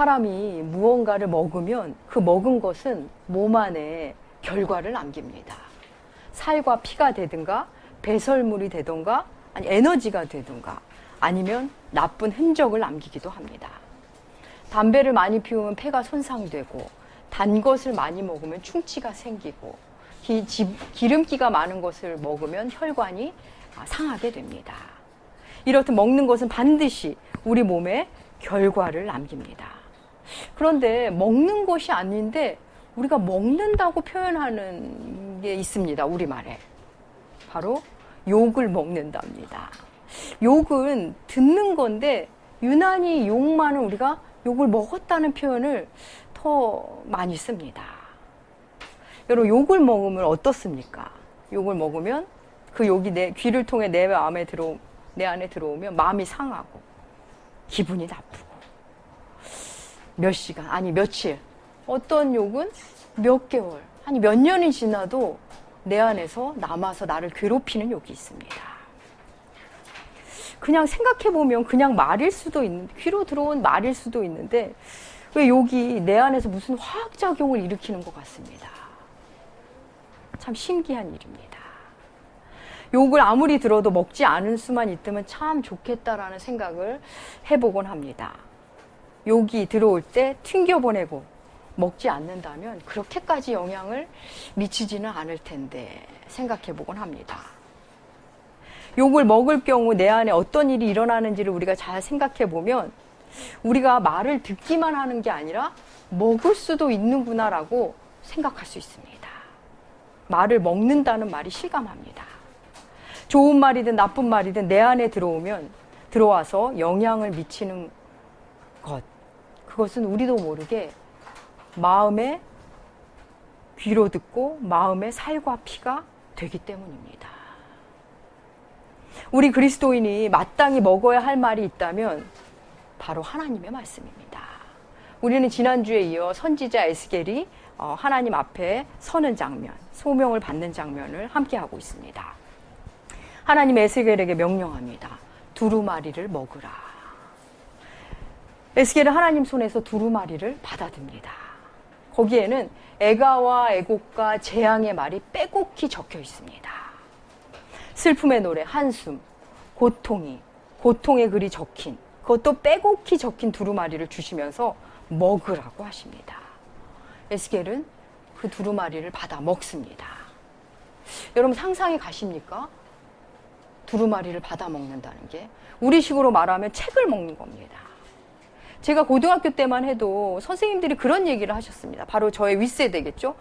사람이 무언가를 먹으면 그 먹은 것은 몸 안에 결과를 남깁니다. 살과 피가 되든가 배설물이 되든가 아니 에너지가 되든가 아니면 나쁜 흔적을 남기기도 합니다. 담배를 많이 피우면 폐가 손상되고 단 것을 많이 먹으면 충치가 생기고 기, 지, 기름기가 많은 것을 먹으면 혈관이 상하게 됩니다. 이렇듯 먹는 것은 반드시 우리 몸에 결과를 남깁니다. 그런데 먹는 것이 아닌데 우리가 먹는다고 표현하는 게 있습니다. 우리말에. 바로 욕을 먹는답니다. 욕은 듣는 건데 유난히 욕만은 우리가 욕을 먹었다는 표현을 더 많이 씁니다. 여러분 욕을 먹으면 어떻습니까? 욕을 먹으면 그 욕이 내 귀를 통해 내 마음에 들어 내 안에 들어오면 마음이 상하고 기분이 나쁘고 몇 시간 아니 며칠 어떤 욕은 몇 개월 아니 몇 년이 지나도 내 안에서 남아서 나를 괴롭히는 욕이 있습니다. 그냥 생각해 보면 그냥 말일 수도 있는 귀로 들어온 말일 수도 있는데 왜 욕이 내 안에서 무슨 화학 작용을 일으키는 것 같습니다. 참 신기한 일입니다. 욕을 아무리 들어도 먹지 않을 수만 있다면 참 좋겠다라는 생각을 해보곤 합니다. 욕이 들어올 때 튕겨보내고 먹지 않는다면 그렇게까지 영향을 미치지는 않을 텐데 생각해 보곤 합니다. 욕을 먹을 경우 내 안에 어떤 일이 일어나는지를 우리가 잘 생각해 보면 우리가 말을 듣기만 하는 게 아니라 먹을 수도 있는구나라고 생각할 수 있습니다. 말을 먹는다는 말이 실감합니다. 좋은 말이든 나쁜 말이든 내 안에 들어오면 들어와서 영향을 미치는 것. 그것은 우리도 모르게 마음의 귀로 듣고 마음의 살과 피가 되기 때문입니다. 우리 그리스도인이 마땅히 먹어야 할 말이 있다면 바로 하나님의 말씀입니다. 우리는 지난주에 이어 선지자 에스겔이 어, 하나님 앞에 서는 장면, 소명을 받는 장면을 함께 하고 있습니다. 하나님 에스겔에게 명령합니다. 두루마리를 먹으라. 에스겔은 하나님 손에서 두루마리를 받아듭니다. 거기에는 애가와 애곡과 재앙의 말이 빼곡히 적혀 있습니다. 슬픔의 노래, 한숨, 고통이, 고통의 글이 적힌, 그것도 빼곡히 적힌 두루마리를 주시면서 먹으라고 하십니다. 에스겔은 그 두루마리를 받아 먹습니다. 여러분 상상이 가십니까? 두루마리를 받아 먹는다는 게 우리식으로 말하면 책을 먹는 겁니다. 제가 고등학교 때만 해도 선생님들이 그런 얘기를 하셨습니다. 바로 저의 윗세대겠죠?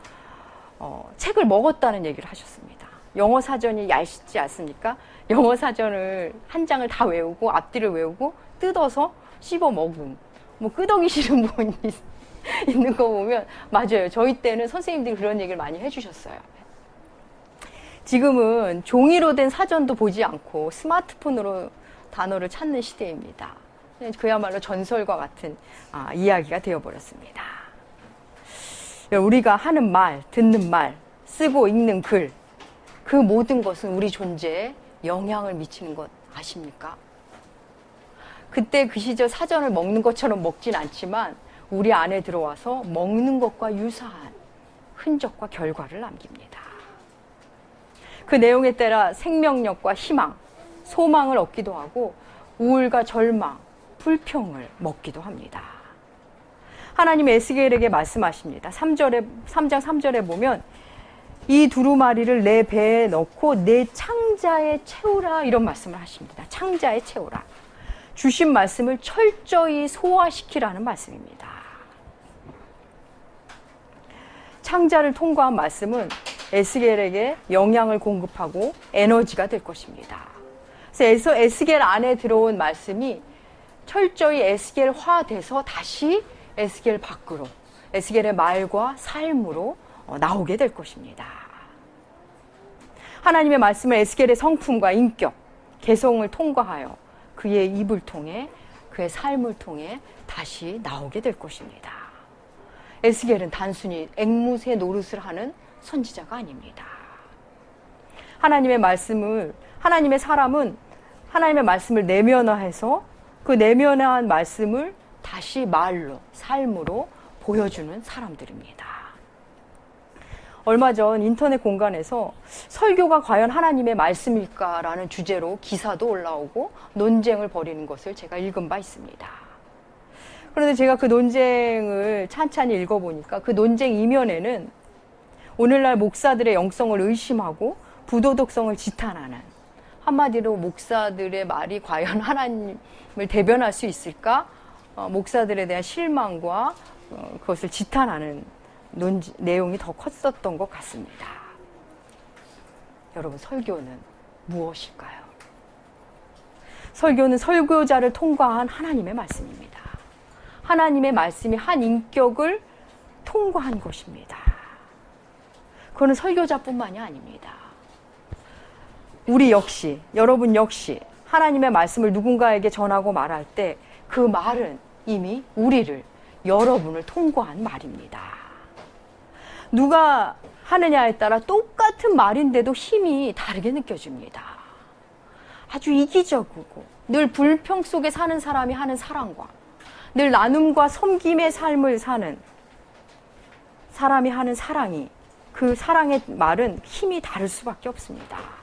어, 책을 먹었다는 얘기를 하셨습니다. 영어 사전이 얄궂지 않습니까? 영어 사전을 한 장을 다 외우고 앞뒤를 외우고 뜯어서 씹어 먹은 뭐 끄덕이시는 분이 있는 거 보면 맞아요. 저희 때는 선생님들이 그런 얘기를 많이 해주셨어요. 지금은 종이로 된 사전도 보지 않고 스마트폰으로 단어를 찾는 시대입니다. 그야말로 전설과 같은 아, 이야기가 되어버렸습니다. 우리가 하는 말, 듣는 말, 쓰고 읽는 글, 그 모든 것은 우리 존재에 영향을 미치는 것 아십니까? 그때 그 시절 사전을 먹는 것처럼 먹진 않지만 우리 안에 들어와서 먹는 것과 유사한 흔적과 결과를 남깁니다. 그 내용에 따라 생명력과 희망, 소망을 얻기도 하고 우울과 절망, 불평을 먹기도 합니다. 하나님 에스겔에게 말씀하십니다. 3절에 3장 3절에 보면 이 두루마리를 내 배에 넣고 내 창자에 채우라 이런 말씀을 하십니다. 창자에 채우라. 주신 말씀을 철저히 소화시키라는 말씀입니다. 창자를 통과한 말씀은 에스겔에게 영향을 공급하고 에너지가 될 것입니다. 그래서 에스겔 안에 들어온 말씀이 철저히 에스겔화돼서 다시 에스겔 밖으로 에스겔의 말과 삶으로 어, 나오게 될 것입니다. 하나님의 말씀을 에스겔의 성품과 인격, 개성을 통과하여 그의 입을 통해 그의 삶을 통해 다시 나오게 될 것입니다. 에스겔은 단순히 앵무새 노릇을 하는 선지자가 아닙니다. 하나님의 말씀을 하나님의 사람은 하나님의 말씀을 내면화해서 그 내면화한 말씀을 다시 말로, 삶으로 보여주는 사람들입니다. 얼마 전 인터넷 공간에서 설교가 과연 하나님의 말씀일까라는 주제로 기사도 올라오고 논쟁을 벌이는 것을 제가 읽은 바 있습니다. 그런데 제가 그 논쟁을 찬찬히 읽어보니까 그 논쟁 이면에는 오늘날 목사들의 영성을 의심하고 부도덕성을 지탄하는 한마디로 목사들의 말이 과연 하나님을 대변할 수 있을까? 어, 목사들에 대한 실망과 어, 그것을 지탄하는 논지, 내용이 더 컸었던 것 같습니다. 여러분, 설교는 무엇일까요? 설교는 설교자를 통과한 하나님의 말씀입니다. 하나님의 말씀이 한 인격을 통과한 것입니다. 그거는 설교자뿐만이 아닙니다. 우리 역시, 여러분 역시 하나님의 말씀을 누군가에게 전하고 말할 때 그 말은 이미 우리를, 여러분을 통과한 말입니다. 누가 하느냐에 따라 똑같은 말인데도 힘이 다르게 느껴집니다. 아주 이기적이고 늘 불평 속에 사는 사람이 하는 사랑과 늘 나눔과 섬김의 삶을 사는 사람이 하는 사랑이 그 사랑의 말은 힘이 다를 수밖에 없습니다.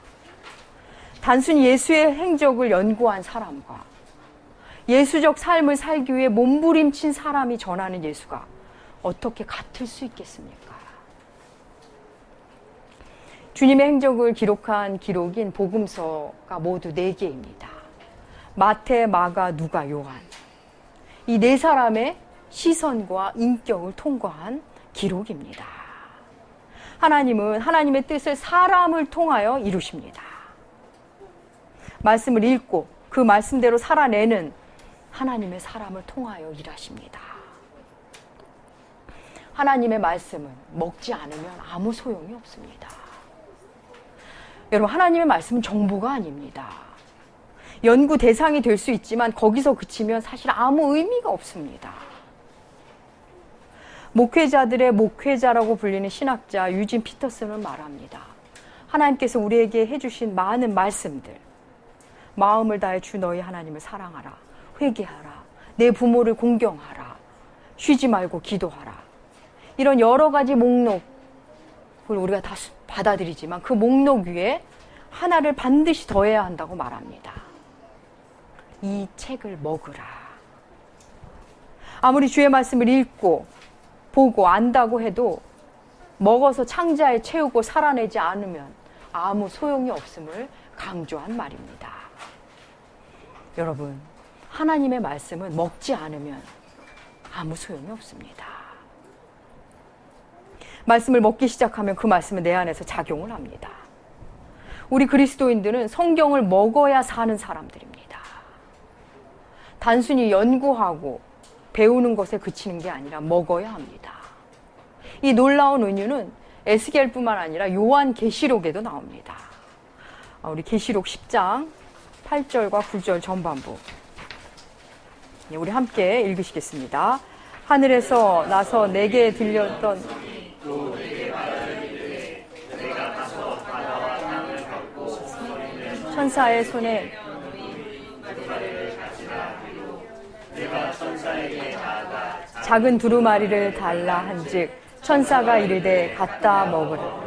단순히 예수의 행적을 연구한 사람과 예수적 삶을 살기 위해 몸부림친 사람이 전하는 예수가 어떻게 같을 수 있겠습니까? 주님의 행적을 기록한 기록인 복음서가 모두 네 개입니다. 마태, 마가, 누가, 요한. 이 네 사람의 시선과 인격을 통과한 기록입니다. 하나님은 하나님의 뜻을 사람을 통하여 이루십니다. 말씀을 읽고 그 말씀대로 살아내는 하나님의 사람을 통하여 일하십니다. 하나님의 말씀은 먹지 않으면 아무 소용이 없습니다. 여러분, 하나님의 말씀은 정보가 아닙니다. 연구 대상이 될 수 있지만 거기서 그치면 사실 아무 의미가 없습니다. 목회자들의 목회자라고 불리는 신학자 유진 피터슨은 말합니다. 하나님께서 우리에게 해주신 많은 말씀들, 마음을 다해 주 너희 하나님을 사랑하라, 회개하라, 내 부모를 공경하라, 쉬지 말고 기도하라. 이런 여러 가지 목록을 우리가 다 받아들이지만 그 목록 위에 하나를 반드시 더해야 한다고 말합니다. 이 책을 먹으라. 아무리 주의 말씀을 읽고 보고 안다고 해도 먹어서 창자에 채우고 살아내지 않으면 아무 소용이 없음을 강조한 말입니다. 여러분, 하나님의 말씀은 먹지 않으면 아무 소용이 없습니다. 말씀을 먹기 시작하면 그 말씀은 내 안에서 작용을 합니다. 우리 그리스도인들은 성경을 먹어야 사는 사람들입니다. 단순히 연구하고 배우는 것에 그치는 게 아니라 먹어야 합니다. 이 놀라운 은유는 에스겔뿐만 아니라 요한 계시록에도 나옵니다. 아, 우리 계시록 10장 8절과 9절 전반부. 예, 우리 함께 읽으시겠습니다. 하늘에서 나서 내게 들렸던 천사의 손에 작은 두루마리를 달라 한즉 천사가 이르되 갖다 먹으라.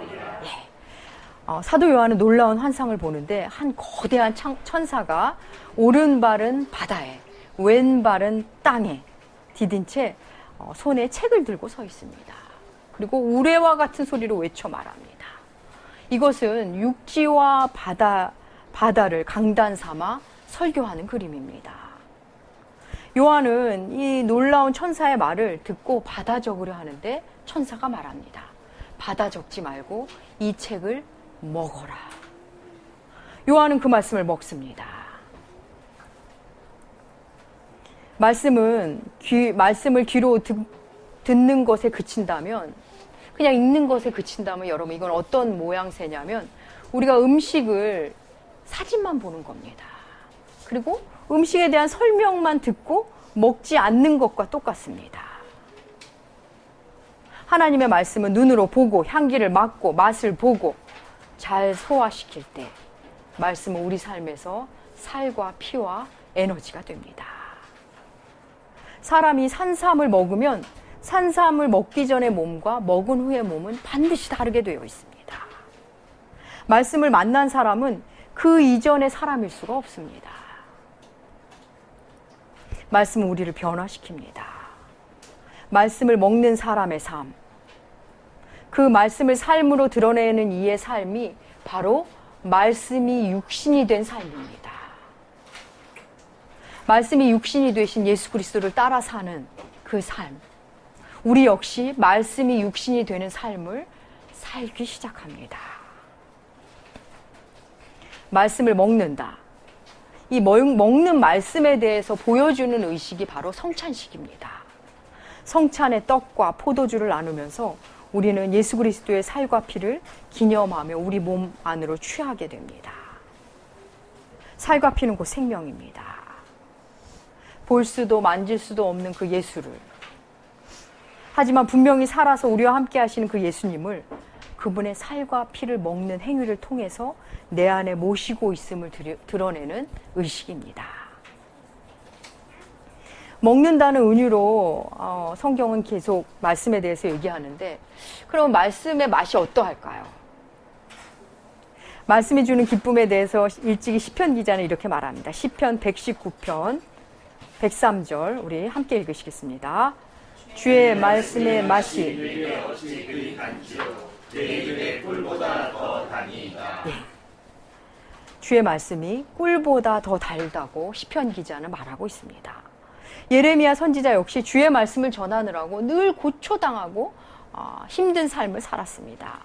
예. 어, 사도 요한은 놀라운 환상을 보는데 한 거대한 천사가 오른발은 바다에 왼발은 땅에 디딘 채 어, 손에 책을 들고 서 있습니다. 그리고 우레와 같은 소리로 외쳐 말합니다. 이것은 육지와 바다, 바다를 강단 삼아 설교하는 그림입니다. 요한은 이 놀라운 천사의 말을 듣고 받아 적으려 하는데 천사가 말합니다. 받아 적지 말고 이 책을 먹어라. 요한은 그 말씀을 먹습니다. 말씀은 귀, 말씀을 귀로 듣, 듣는 것에 그친다면 그냥 읽는 것에 그친다면 여러분 이건 어떤 모양새냐면 우리가 음식을 사진만 보는 겁니다. 그리고 음식에 대한 설명만 듣고 먹지 않는 것과 똑같습니다. 하나님의 말씀은 눈으로 보고 향기를 맡고 맛을 보고 잘 소화시킬 때 말씀은 우리 삶에서 살과 피와 에너지가 됩니다. 사람이 산삼을 먹으면 산삼을 먹기 전의 몸과 먹은 후의 몸은 반드시 다르게 되어 있습니다. 말씀을 만난 사람은 그 이전의 사람일 수가 없습니다. 말씀은 우리를 변화시킵니다. 말씀을 먹는 사람의 삶. 그 말씀을 삶으로 드러내는 이의 삶이 바로 말씀이 육신이 된 삶입니다. 말씀이 육신이 되신 예수 그리스도를 따라 사는 그 삶. 우리 역시 말씀이 육신이 되는 삶을 살기 시작합니다. 말씀을 먹는다. 이 먹는 말씀에 대해서 보여주는 의식이 바로 성찬식입니다. 성찬의 떡과 포도주를 나누면서 우리는 예수 그리스도의 살과 피를 기념하며 우리 몸 안으로 취하게 됩니다. 살과 피는 곧 생명입니다. 볼 수도 만질 수도 없는 그 예수를 하지만 분명히 살아서 우리와 함께 하시는 그 예수님을 그분의 살과 피를 먹는 행위를 통해서 내 안에 모시고 있음을 드러내는 의식입니다. 먹는다는 은유로 어, 성경은 계속 말씀에 대해서 얘기하는데 그럼 말씀의 맛이 어떠할까요? 말씀이 주는 기쁨에 대해서 일찍이 시편 기자는 이렇게 말합니다. 시편 119편 103절 우리 함께 읽으시겠습니다. 주의 말씀의 맛이. 예. 주의 말씀이 꿀보다 더 달다고 시편 기자는 말하고 있습니다. 예레미야 선지자 역시 주의 말씀을 전하느라고 늘 고초당하고 어, 힘든 삶을 살았습니다.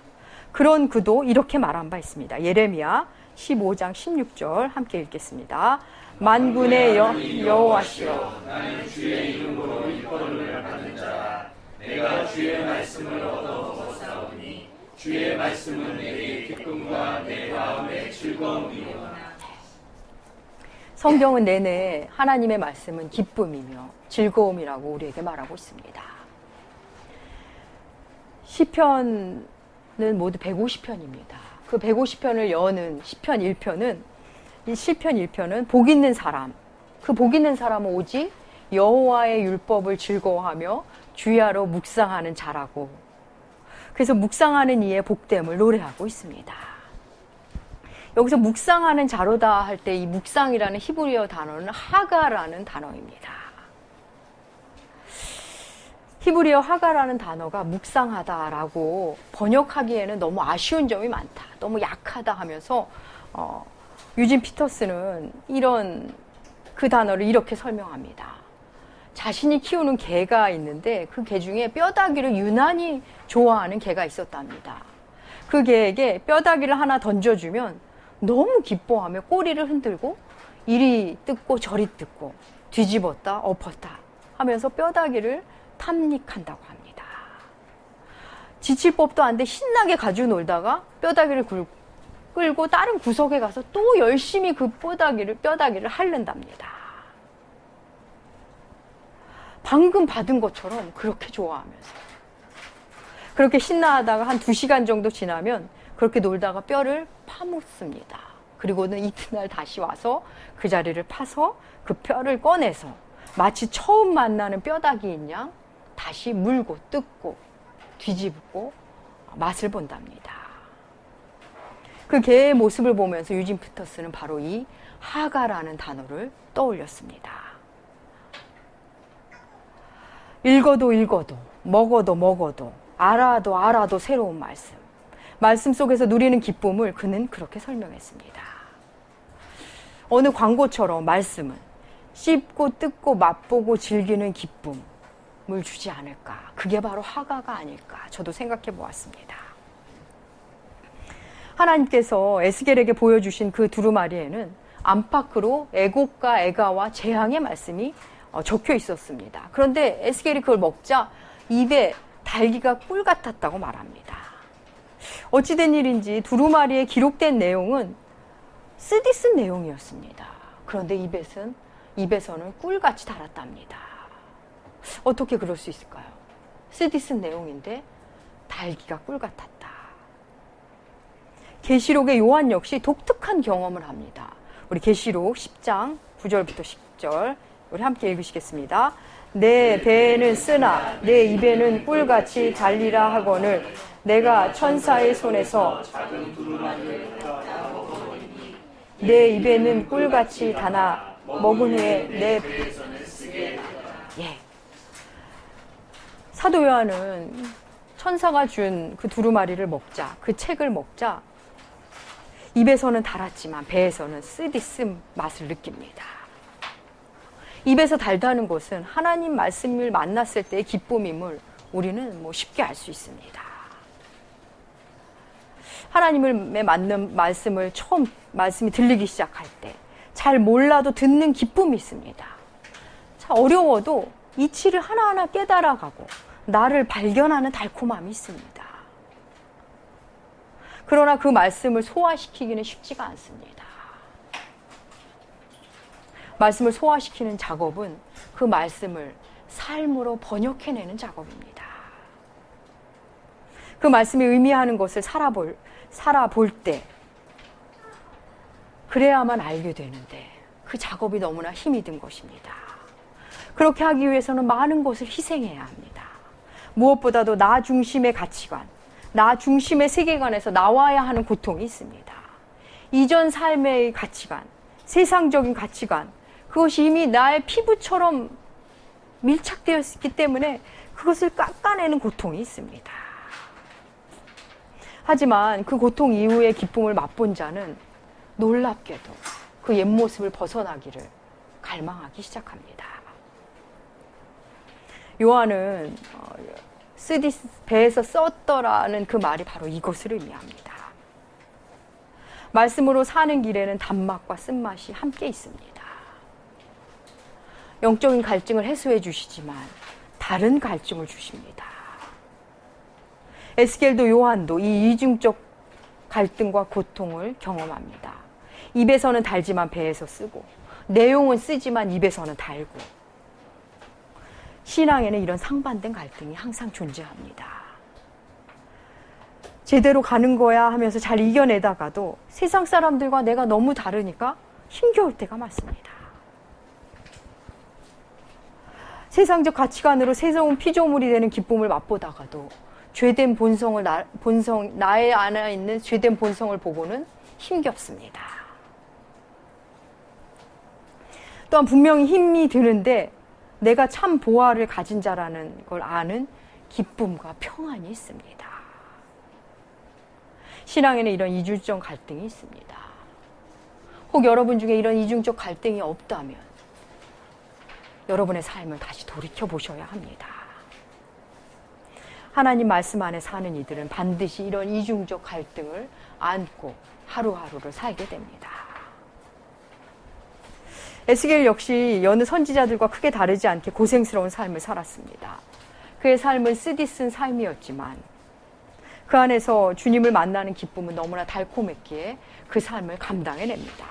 그런 그도 이렇게 말한 바 있습니다. 예레미야 15장 16절 함께 읽겠습니다. 만군의 여 호와시여 나는 주의 이름으로 일거를 받는 자 내가 주의 말씀을 얻어 사오니 주의 말씀은 내게 기쁨과 내 마음의 즐거움이로다. 성경은 내내 하나님의 말씀은 기쁨이며 즐거움이라고 우리에게 말하고 있습니다. 시편은 모두 150편입니다. 그 150편을 여는 시편 1편은 이 시편 1편은 복 있는 사람, 그 복 있는 사람은 오직 여호와의 율법을 즐거워하며 주야로 묵상하는 자라고 그래서 묵상하는 이의 복됨을 노래하고 있습니다. 여기서 묵상하는 자로다 할 때 이 묵상이라는 히브리어 단어는 하가라는 단어입니다. 히브리어 하가라는 단어가 묵상하다라고 번역하기에는 너무 아쉬운 점이 많다. 너무 약하다 하면서 어, 유진 피터스는 이런 그 단어를 이렇게 설명합니다. 자신이 키우는 개가 있는데 그 개 중에 뼈다귀를 유난히 좋아하는 개가 있었답니다. 그 개에게 뼈다귀를 하나 던져주면 너무 기뻐하며 꼬리를 흔들고 이리 뜯고 저리 뜯고 뒤집었다 엎었다 하면서 뼈다귀를 탐닉한다고 합니다. 지칠 법도 안돼 신나게 가지고 놀다가 뼈다귀를 끌고 다른 구석에 가서 또 열심히 그 뼈다귀를 뼈다귀를 핥는답니다. 방금 받은 것처럼 그렇게 좋아하면서. 그렇게 신나하다가 한 두 시간 정도 지나면 그렇게 놀다가 뼈를 파묻습니다. 그리고는 이튿날 다시 와서 그 자리를 파서 그 뼈를 꺼내서 마치 처음 만나는 뼈다귀인 양 다시 물고 뜯고 뒤집고 맛을 본답니다. 그 개의 모습을 보면서 유진 피터스는 바로 이 하가라는 단어를 떠올렸습니다. 읽어도 읽어도, 먹어도 먹어도, 알아도 알아도 새로운 말씀. 말씀 속에서 누리는 기쁨을 그는 그렇게 설명했습니다. 어느 광고처럼 말씀은 씹고 뜯고 맛보고 즐기는 기쁨을 주지 않을까. 그게 바로 화가가 아닐까. 저도 생각해 보았습니다. 하나님께서 에스겔에게 보여주신 그 두루마리에는 안팎으로 애곡과 애가와 재앙의 말씀이 어, 적혀 있었습니다. 그런데 에스겔이 그걸 먹자 입에 달기가 꿀 같았다고 말합니다. 어찌된 일인지 두루마리에 기록된 내용은 쓰디 쓴 내용이었습니다. 그런데 입에서는, 입에서는 꿀같이 달았답니다. 어떻게 그럴 수 있을까요? 쓰디 쓴 내용인데 달기가 꿀 같았다. 계시록의 요한 역시 독특한 경험을 합니다. 우리 계시록 10장 9절부터 10절 우리 함께 읽으시겠습니다. 내 배에는 쓰나 내 입에는 꿀같이 달리라 하거늘 내가 천사의 손에서 내 입에는 꿀같이 다나 먹은 후에 내 예. 사도 요한은 천사가 준 그 두루마리를 먹자 그 책을 먹자 입에서는 달았지만 배에서는 쓰디쓴 맛을 느낍니다. 입에서 달다는 것은 하나님 말씀을 만났을 때의 기쁨임을 우리는 뭐 쉽게 알 수 있습니다. 하나님의 맞는 말씀을 처음 말씀이 들리기 시작할 때 잘 몰라도 듣는 기쁨이 있습니다. 참 어려워도 이치를 하나하나 깨달아가고 나를 발견하는 달콤함이 있습니다. 그러나 그 말씀을 소화시키기는 쉽지가 않습니다. 말씀을 소화시키는 작업은 그 말씀을 삶으로 번역해내는 작업입니다. 그 말씀이 의미하는 것을 살아볼, 살아볼 때, 그래야만 알게 되는데, 그 작업이 너무나 힘이 든 것입니다. 그렇게 하기 위해서는 많은 것을 희생해야 합니다. 무엇보다도 나 중심의 가치관, 나 중심의 세계관에서 나와야 하는 고통이 있습니다. 이전 삶의 가치관, 세상적인 가치관, 그것이 이미 나의 피부처럼 밀착되어 있기 때문에 그것을 깎아내는 고통이 있습니다. 하지만 그 고통 이후의 기쁨을 맛본 자는 놀랍게도 그 옛 모습을 벗어나기를 갈망하기 시작합니다. 요한은 어, 쓰디 배에서 썼더라는 그 말이 바로 이것을 의미합니다. 말씀으로 사는 길에는 단맛과 쓴맛이 함께 있습니다. 영적인 갈증을 해소해 주시지만 다른 갈증을 주십니다. 에스겔도 요한도 이 이중적 갈등과 고통을 경험합니다. 입에서는 달지만 배에서 쓰고 내용은 쓰지만 입에서는 달고 신앙에는 이런 상반된 갈등이 항상 존재합니다. 제대로 가는 거야 하면서 잘 이겨내다가도 세상 사람들과 내가 너무 다르니까 힘겨울 때가 많습니다. 세상적 가치관으로 세상은 피조물이 되는 기쁨을 맛보다가도 죄된 본성을 나, 본성 나의 안에 있는 죄된 본성을 보고는 힘겹습니다. 또한 분명히 힘이 드는데 내가 참 보화를 가진 자라는 걸 아는 기쁨과 평안이 있습니다. 신앙에는 이런 이중적 갈등이 있습니다. 혹 여러분 중에 이런 이중적 갈등이 없다면 여러분의 삶을 다시 돌이켜 보셔야 합니다. 하나님 말씀 안에 사는 이들은 반드시 이런 이중적 갈등을 안고 하루하루를 살게 됩니다. 에스겔 역시 여느 선지자들과 크게 다르지 않게 고생스러운 삶을 살았습니다. 그의 삶은 쓰디쓴 삶이었지만 그 안에서 주님을 만나는 기쁨은 너무나 달콤했기에 그 삶을 감당해냅니다.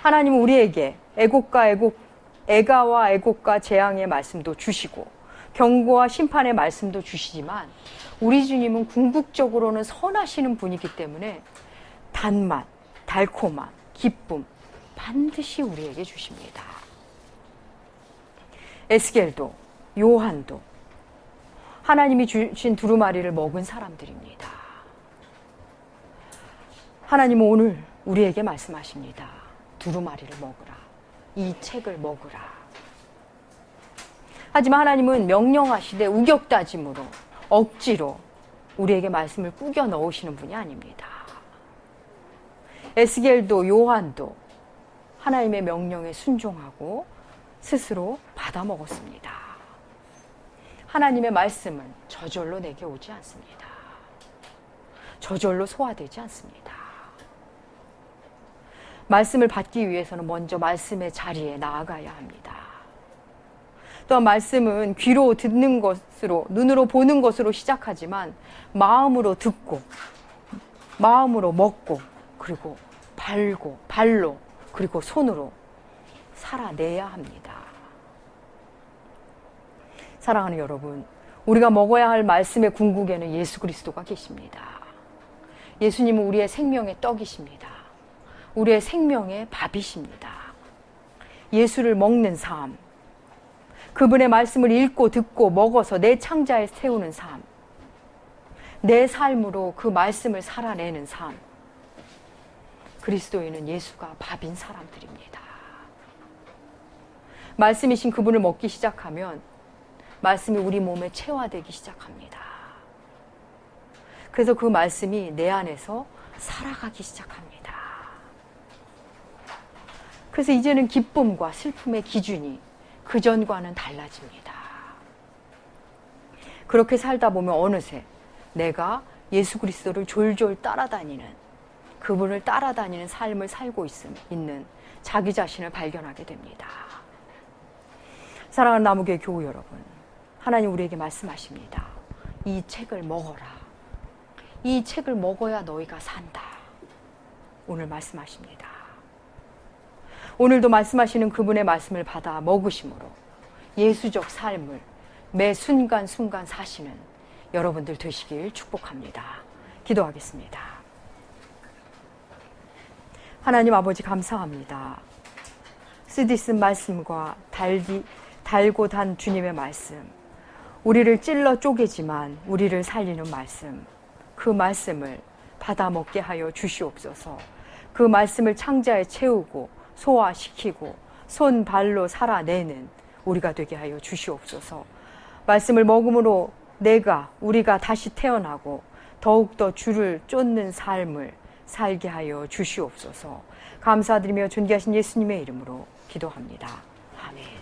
하나님은 우리에게 애곡과 애곡 애가와 애곡과 재앙의 말씀도 주시고 경고와 심판의 말씀도 주시지만 우리 주님은 궁극적으로는 선하시는 분이기 때문에 단맛, 달콤함, 기쁨 반드시 우리에게 주십니다. 에스겔도 요한도 하나님이 주신 두루마리를 먹은 사람들입니다. 하나님은 오늘 우리에게 말씀하십니다. 두루마리를 먹으라. 이 책을 먹으라. 하지만 하나님은 명령하시되 우격다짐으로 억지로 우리에게 말씀을 꾸겨 넣으시는 분이 아닙니다. 에스겔도 요한도 하나님의 명령에 순종하고 스스로 받아 먹었습니다. 하나님의 말씀은 저절로 내게 오지 않습니다. 저절로 소화되지 않습니다. 말씀을 받기 위해서는 먼저 말씀의 자리에 나아가야 합니다. 또한 말씀은 귀로 듣는 것으로, 눈으로 보는 것으로 시작하지만 마음으로 듣고, 마음으로 먹고, 그리고 발고, 발로, 그리고 손으로 살아내야 합니다. 사랑하는 여러분, 우리가 먹어야 할 말씀의 궁극에는 예수 그리스도가 계십니다. 예수님은 우리의 생명의 떡이십니다. 우리의 생명의 밥이십니다. 예수를 먹는 삶, 그분의 말씀을 읽고 듣고 먹어서 내 창자에 세우는 삶, 내 삶으로 그 말씀을 살아내는 삶. 그리스도인은 예수가 밥인 사람들입니다. 말씀이신 그분을 먹기 시작하면 말씀이 우리 몸에 체화되기 시작합니다. 그래서 그 말씀이 내 안에서 살아가기 시작합니다. 그래서 이제는 기쁨과 슬픔의 기준이 그전과는 달라집니다. 그렇게 살다 보면 어느새 내가 예수 그리스도를 졸졸 따라다니는 그분을 따라다니는 삶을 살고 있음, 있는 자기 자신을 발견하게 됩니다. 사랑하는 나무교회 교우 여러분, 하나님 우리에게 말씀하십니다. 이 책을 먹어라. 이 책을 먹어야 너희가 산다. 오늘 말씀하십니다. 오늘도 말씀하시는 그분의 말씀을 받아 먹으심으로 예수적 삶을 매 순간순간 사시는 여러분들 되시길 축복합니다. 기도하겠습니다. 하나님 아버지 감사합니다. 쓰디쓴 말씀과 달기, 달고 단 주님의 말씀, 우리를 찔러 쪼개지만 우리를 살리는 말씀, 그 말씀을 받아 먹게 하여 주시옵소서. 그 말씀을 창자에 채우고 소화시키고 손 발로 살아내는 우리가 되게 하여 주시옵소서. 말씀을 먹음으로 내가 우리가 다시 태어나고 더욱더 주를 쫓는 삶을 살게 하여 주시옵소서. 감사드리며 존귀하신 예수님의 이름으로 기도합니다. 아멘.